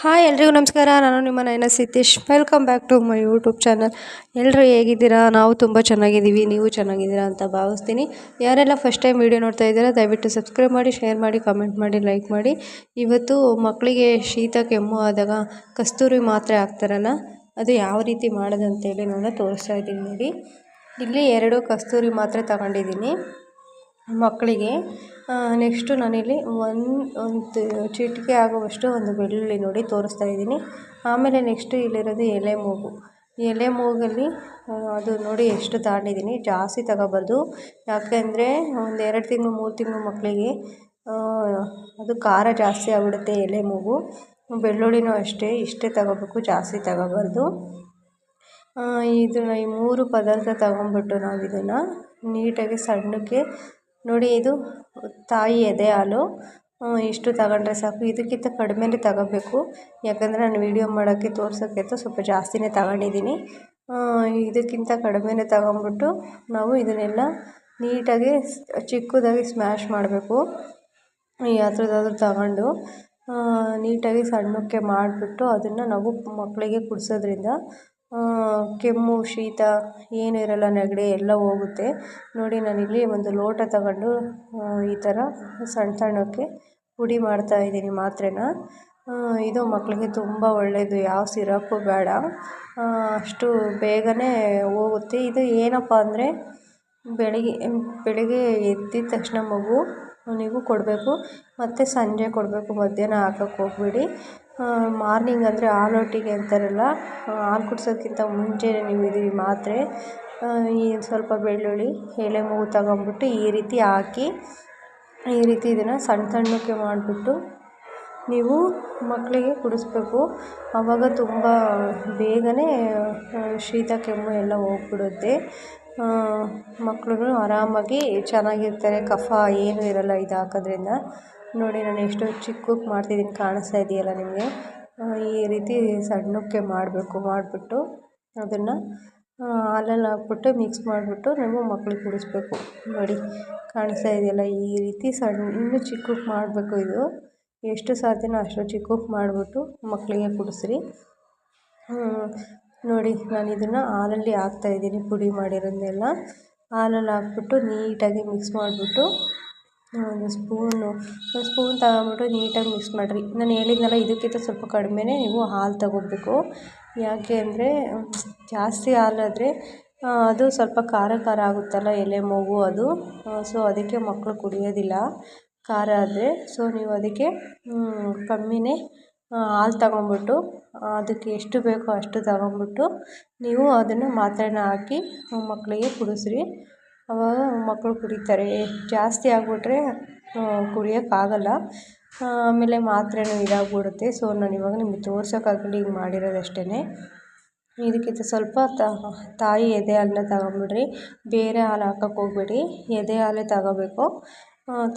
Hi ಎಲ್ರಿಗೂ ನಮಸ್ಕಾರ. ನಾನು ನಿಮ್ಮ Nayana Siddesh welcome back to my YouTube channel ಎಲ್ಲರೂ ಹೇಗಿದ್ದೀರಾ? ನಾವು ತುಂಬ ಚೆನ್ನಾಗಿದ್ದೀವಿ. ನೀವು ಚೆನ್ನಾಗಿದ್ದೀರಾ ಅಂತ ಭಾವಿಸ್ತೀನಿ. ಯಾರೆಲ್ಲ ಫಸ್ಟ್ ಟೈಮ್ ವೀಡಿಯೋ ನೋಡ್ತಾ ಇದ್ದೀರಾ, ದಯವಿಟ್ಟು ಸಬ್ಸ್ಕ್ರೈಬ್ ಮಾಡಿ ಶೇರ್ ಮಾಡಿ ಕಮೆಂಟ್ ಮಾಡಿ ಲೈಕ್ ಮಾಡಿ. ಇವತ್ತು ಮಕ್ಕಳಿಗೆ ಶೀತ, ಕೆಮ್ಮು ಆದಾಗ ಕಸ್ತೂರಿ ಮಾತ್ರೆ ಹಾಕ್ತಾರಲ್ಲ, ಅದು ಯಾವ ರೀತಿ ಮಾಡೋದಂತೇಳಿ ನಾನು ತೋರಿಸ್ತಾ ಇದ್ದೀನಿ ನೋಡಿ. ಇಲ್ಲಿ ಎರಡು ಕಸ್ತೂರಿ ಮಾತ್ರೆ ತಗೊಂಡಿದ್ದೀನಿ. ಮಕ್ಕಳಿಗೆ ನೆಕ್ಸ್ಟು ನಾನಿಲ್ಲಿ ಒಂದು ಒಂದು ಚಿಟಿಕೆ ಆಗುವಷ್ಟು ಒಂದು ಬೆಳ್ಳುಳ್ಳಿ ನೋಡಿ ತೋರಿಸ್ತಾ ಇದ್ದೀನಿ. ಆಮೇಲೆ ನೆಕ್ಸ್ಟು ಇಲ್ಲಿರೋದು ಎಲೆ ಮೂಗು. ಎಲೆ ಮೂಗಲ್ಲಿ ಅದು ನೋಡಿ ಎಷ್ಟು ತಗೊಂಡಿದ್ದೀನಿ. ಜಾಸ್ತಿ ತಗೋಬಾರ್ದು. ಯಾಕೆಂದರೆ ಒಂದು ಎರಡು ತಿಂಗಳು, ಮೂರು ತಿಂಗಳು ಮಕ್ಕಳಿಗೆ ಅದು ಖಾರ ಜಾಸ್ತಿ ಆಗ್ಬಿಡುತ್ತೆ ಎಲೆ ಮೂಗು. ಬೆಳ್ಳುಳ್ಳಿನೂ ಅಷ್ಟೇ, ಇಷ್ಟೇ ತಗೋಬೇಕು, ಜಾಸ್ತಿ ತಗೋಬಾರ್ದು. ಇದನ್ನ ಈ ಮೂರು ಪದಾರ್ಥ ತಗೊಂಬಿಟ್ಟು ನಾವು ಇದನ್ನು ನೀಟಾಗಿ ಸಣ್ಣಕ್ಕೆ ನೋಡಿ ಇದು ತಾಯಿ ಎದೆ ಹಾಲು ಇಷ್ಟು ತಗೊಂಡ್ರೆ ಸಾಕು. ಇದಕ್ಕಿಂತ ಕಡಿಮೆನೇ ತಗೋಬೇಕು. ಯಾಕಂದರೆ ನಾನು ವೀಡಿಯೋ ಮಾಡೋಕ್ಕೆ ತೋರ್ಸೋಕ್ಕೆ ಅಂತ ಸ್ವಲ್ಪ ಜಾಸ್ತಿನೇ ತಗೊಂಡಿದ್ದೀನಿ. ಇದಕ್ಕಿಂತ ಕಡಿಮೆನೇ ತಗೊಂಬಿಟ್ಟು ನಾವು ಇದನ್ನೆಲ್ಲ ನೀಟಾಗಿ ಚಿಕ್ಕದಾಗಿ ಸ್ಮ್ಯಾಶ್ ಮಾಡಬೇಕು. ಯಾವ್ದ್ರದ್ದಾದ್ರೂ ತಗೊಂಡು ನೀಟಾಗಿ ಸಣ್ಣಕ್ಕೆ ಮಾಡಿಬಿಟ್ಟು ಅದನ್ನು ನಾವು ಮಕ್ಕಳಿಗೆ ಕುಡಿಸೋದ್ರಿಂದ ಕೆಮ್ಮು, ಶೀತ ಏನು ಇರಲ್ಲ, ನೆಗಡಿ ಎಲ್ಲ ಹೋಗುತ್ತೆ. ನೋಡಿ, ನಾನಿಲ್ಲಿ ಒಂದು ಲೋಟ ತಗೊಂಡು ಈ ಥರ ಸಣ್ಣ ಸಣ್ಣಕ್ಕೆ ಪುಡಿ ಮಾಡ್ತಾಯಿದ್ದೀನಿ ಮಾತ್ರೆನ. ಇದು ಮಕ್ಕಳಿಗೆ ತುಂಬ ಒಳ್ಳೆಯದು ಯಾವ ಸಿರಪ್ಪು ಬೇಡ. ಅಷ್ಟು ಬೇಗನೆ ಹೋಗುತ್ತೆ. ಇದು ಏನಪ್ಪ ಅಂದರೆ, ಬೆಳಿಗ್ಗೆ ಬೆಳಿಗ್ಗೆ ಎದ್ದಿದ ತಕ್ಷಣ ಮಗು ನೀವು ಕೊಡಬೇಕು. ಮತ್ತು ಸಂಜೆ ಕೊಡಬೇಕು, ಮಧ್ಯಾಹ್ನ ಹಾಕಕ್ಕೆ ಹೋಗ್ಬೇಡಿ. ಮಾರ್ನಿಂಗ್ ಅಂದರೆ ಹಾಲೊಟ್ಟಿಗೆ ಅಂತಾರಲ್ಲ ಹಾಲು ಕುಡ್ಸೋಕ್ಕಿಂತ ಮುಂಚೆ ನೀವು ಇದು ಮಾತ್ರೆ. ಈ ಸ್ವಲ್ಪ ಬೆಳ್ಳುಳ್ಳಿ, ಎಲೆ ಮೂಗು ತಗೊಂಬಿಟ್ಟು ಈ ರೀತಿ ಹಾಕಿ, ಈ ರೀತಿ ಇದನ್ನು ಸಣ್ಣ ಸಣ್ಣಕ್ಕೆ ಮಾಡಿಬಿಟ್ಟು ನೀವು ಮಕ್ಕಳಿಗೆ ಕುಡಿಸ್ಬೇಕು. ಆವಾಗ ತುಂಬ ಬೇಗನೆ ಶೀತ ಕೆಮ್ಮು ಎಲ್ಲ ಹೋಗ್ಬಿಡುತ್ತೆ. ಮಕ್ಕಳು ಆರಾಮಾಗಿ ಚೆನ್ನಾಗಿರ್ತಾರೆ. ಕಫ ಏನೂ ಇರಲ್ಲ ಇದು ಹಾಕೋದ್ರಿಂದ. ನೋಡಿ, ನಾನು ಎಷ್ಟು ಚಿಕ್ಕಕ್ಕೆ ಮಾಡ್ತಿದ್ದೀನಿ, ಕಾಣಿಸ್ತಾ ಇದೆಯಲ್ಲ ನಿಮಗೆ? ಈ ರೀತಿ ಸಣ್ಣಕ್ಕೆ ಮಾಡಬೇಕು, ಮಾಡಿಬಿಟ್ಟು ಅದನ್ನು ಹಾಲಲ್ಲಿ ಹಾಕ್ಬಿಟ್ಟು ಮಿಕ್ಸ್ ಮಾಡಿಬಿಟ್ಟು ನೀವು ಮಕ್ಳಿಗೆ ಕುಡಿಸ್ಬೇಕು. ನೋಡಿ, ಕಾಣಿಸ್ತಾ ಇದೆಯಲ್ಲ ಈ ರೀತಿ ಸಣ್ಣ, ಇನ್ನೂ ಚಿಕ್ಕಕ್ಕೆ ಮಾಡಬೇಕು ಇದು. ಎಷ್ಟು ಸಾಧ್ಯನೋ ಅಷ್ಟು ಚಿಕ್ಕಕ್ಕೆ ಮಾಡಿಬಿಟ್ಟು ಮಕ್ಕಳಿಗೆ ಕುಡಿಸ್ರಿ. ನೋಡಿ, ನಾನು ಇದನ್ನು ಹಾಲಲ್ಲಿ ಹಾಕ್ತಾಯಿದ್ದೀನಿ ಪುಡಿ ಮಾಡಿರೋದನ್ನೆಲ್ಲ ಹಾಲಲ್ಲಿ ಹಾಕ್ಬಿಟ್ಟು ನೀಟಾಗಿ ಮಿಕ್ಸ್ ಮಾಡಿಬಿಟ್ಟು ಒಂದು ಸ್ಪೂನು ಒಂದು ಸ್ಪೂನ್ ತಗೊಂಬಿಟ್ಟು ನೀಟಾಗಿ ಮಿಕ್ಸ್ ಮಾಡಿರಿ. ನಾನು ಹೇಳಿದ್ನಲ್ಲ, ಇದಕ್ಕಿಂತ ಸ್ವಲ್ಪ ಕಡಿಮೆನೇ ನೀವು ಹಾಲು ತಗೋಬೇಕು. ಯಾಕೆ ಅಂದರೆ ಜಾಸ್ತಿ ಹಾಲಾದರೆ ಅದು ಸ್ವಲ್ಪ ಖಾರ ಖಾರ ಆಗುತ್ತಲ್ಲ, ಎಲೆ ಮೂಗು ಅದು. ಸೊ ಅದಕ್ಕೆ ಮಕ್ಕಳು ಕುಡಿಯೋದಿಲ್ಲ, ಖಾರ ಆದರೆ. ಸೊ ನೀವು ಅದಕ್ಕೆ ಕಮ್ಮಿನೇ ಹಾಲು ತಗೊಂಬಿಟ್ಟು ಅದಕ್ಕೆ ಎಷ್ಟು ಬೇಕೋ ಅಷ್ಟು ತಗೊಂಬಿಟ್ಟು ನೀವು ಅದನ್ನು ಮಾತ್ರೆನ ಹಾಕಿ ಮಕ್ಕಳಿಗೆ ಕುಡಿಸ್ರಿ. ಅವಾಗ ಮಕ್ಕಳು ಕುಡಿತಾರೆ. ಜಾಸ್ತಿ ಆಗಿಬಿಟ್ರೆ ಕುಡಿಯೋಕ್ಕಾಗಲ್ಲ. ಆಮೇಲೆ ಮಾತ್ರೆನೂ ಇದಾಗಿಬಿಡುತ್ತೆ. ಸೊ, ನಾನು ಇವಾಗ ನಿಮಗೆ ತೋರ್ಸೋಕ್ಕಾಗಲಿ ಹಿಂಗೆ ಮಾಡಿರೋದು ಅಷ್ಟೇ ಇದಕ್ಕಿಂತ ಸ್ವಲ್ಪ ತಾಯಿ ಎದೆ ಹಾಲನ್ನ ತಗೊಂಬಿಡ್ರಿ ಬೇರೆ ಹಾಲು ಹಾಕಕ್ಕೆ ಹೋಗ್ಬೇಡಿ. ಎದೆ ಹಾಲೇ ತಗೋಬೇಕು.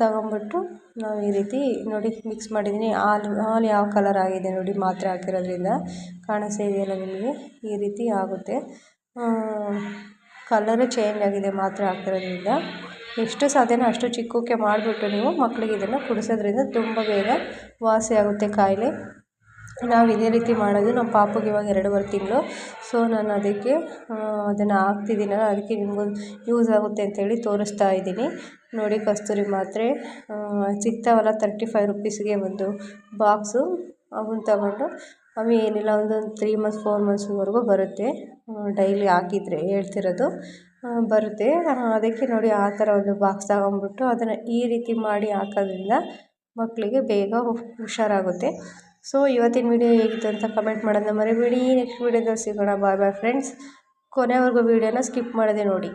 ತಗೊಂಬಿಟ್ಟು ನಾವು ಈ ರೀತಿ ನೋಡಿ ಮಿಕ್ಸ್ ಮಾಡಿದ್ದೀನಿ. ಹಾಲು ಹಾಲು ಯಾವ ಕಲರ್ ಆಗಿದೆ ನೋಡಿ ಮಾತ್ರೆ ಹಾಕಿರೋದ್ರಿಂದ ಕಾಣಿಸ್ತಾ ಇದೆಯಲ್ಲ ನಿಮಗೆ ಈ ರೀತಿ ಆಗುತ್ತೆ. ಕಲರು ಚೇಂಜ್ ಆಗಿದೆ ಮಾತ್ರೆ ಹಾಕಿರೋದ್ರಿಂದ. ಎಷ್ಟು ಸಾಧ್ಯನೋ ಅಷ್ಟು ಚಿಕ್ಕಕ್ಕೆ ಮಾಡಿಬಿಟ್ಟು ನೀವು ಮಕ್ಕಳಿಗೆ ಇದನ್ನು ಕುಡಿಸೋದ್ರಿಂದ ತುಂಬ ಬೇಗ ವಾಸಿಯಾಗುತ್ತೆ ಕಾಯಿಲೆ. ನಾವು ಇದೇ ರೀತಿ ಮಾಡೋದು. ನಮ್ಮ ಪಾಪುಗೆ ಇವಾಗ ಎರಡೂವರೆ ತಿಂಗಳು. ಸೊ ನಾನು ಅದಕ್ಕೆ ಅದನ್ನು ಹಾಕ್ತಿದ್ದೀನಲ್ಲ ಅದಕ್ಕೆ ನಿಮ್ಗೊಂದು ಯೂಸ್ ಆಗುತ್ತೆ ಅಂತೇಳಿ ತೋರಿಸ್ತಾ ಇದ್ದೀನಿ. ನೋಡಿ, ಕಸ್ತೂರಿ ಮಾತ್ರೆ ಸಿಗ್ತಾವಲ್ಲ ತರ್ಟಿ ಫೈವ್ ರುಪೀಸ್ಗೆ ಒಂದು ಬಾಕ್ಸು ಅವನ್ನ ತಗೊಂಡು ಅವು ಏನಿಲ್ಲ ಒಂದೊಂದು ತ್ರೀ ಮಂತ್ಸ್ ಫೋರ್ ಮಂತ್ಸ್ವರೆಗೂ ಬರುತ್ತೆ. ಡೈಲಿ ಹಾಕಿದರೆ, ಹೇಳ್ತಿರೋದು. ಬರುತ್ತೆ. ಅದಕ್ಕೆ ನೋಡಿ, ಆ ಥರ ಒಂದು ಬಾಕ್ಸ್ ತಗೊಂಬಿಟ್ಟು ಅದನ್ನು ಈ ರೀತಿ ಮಾಡಿ ಹಾಕೋದ್ರಿಂದ ಮಕ್ಕಳಿಗೆ ಬೇಗ ಹುಷಾರಾಗುತ್ತೆ ಸೊ ಇವತ್ತಿನ ವೀಡಿಯೋ ಹೇಗಿತ್ತು ಅಂತ ಕಮೆಂಟ್ ಮಾಡೋದನ್ನ ಮರಿಬೇಡಿ. ನೆಕ್ಸ್ಟ್ ವೀಡಿಯೋದಲ್ಲಿ ಸಿಗೋಣ. ಬಾಯ್ ಬಾಯ್ ಫ್ರೆಂಡ್ಸ್ ಕೊನೆವರೆಗೂ ವೀಡಿಯೋನ ಸ್ಕಿಪ್ ಮಾಡದೆ ನೋಡಿ.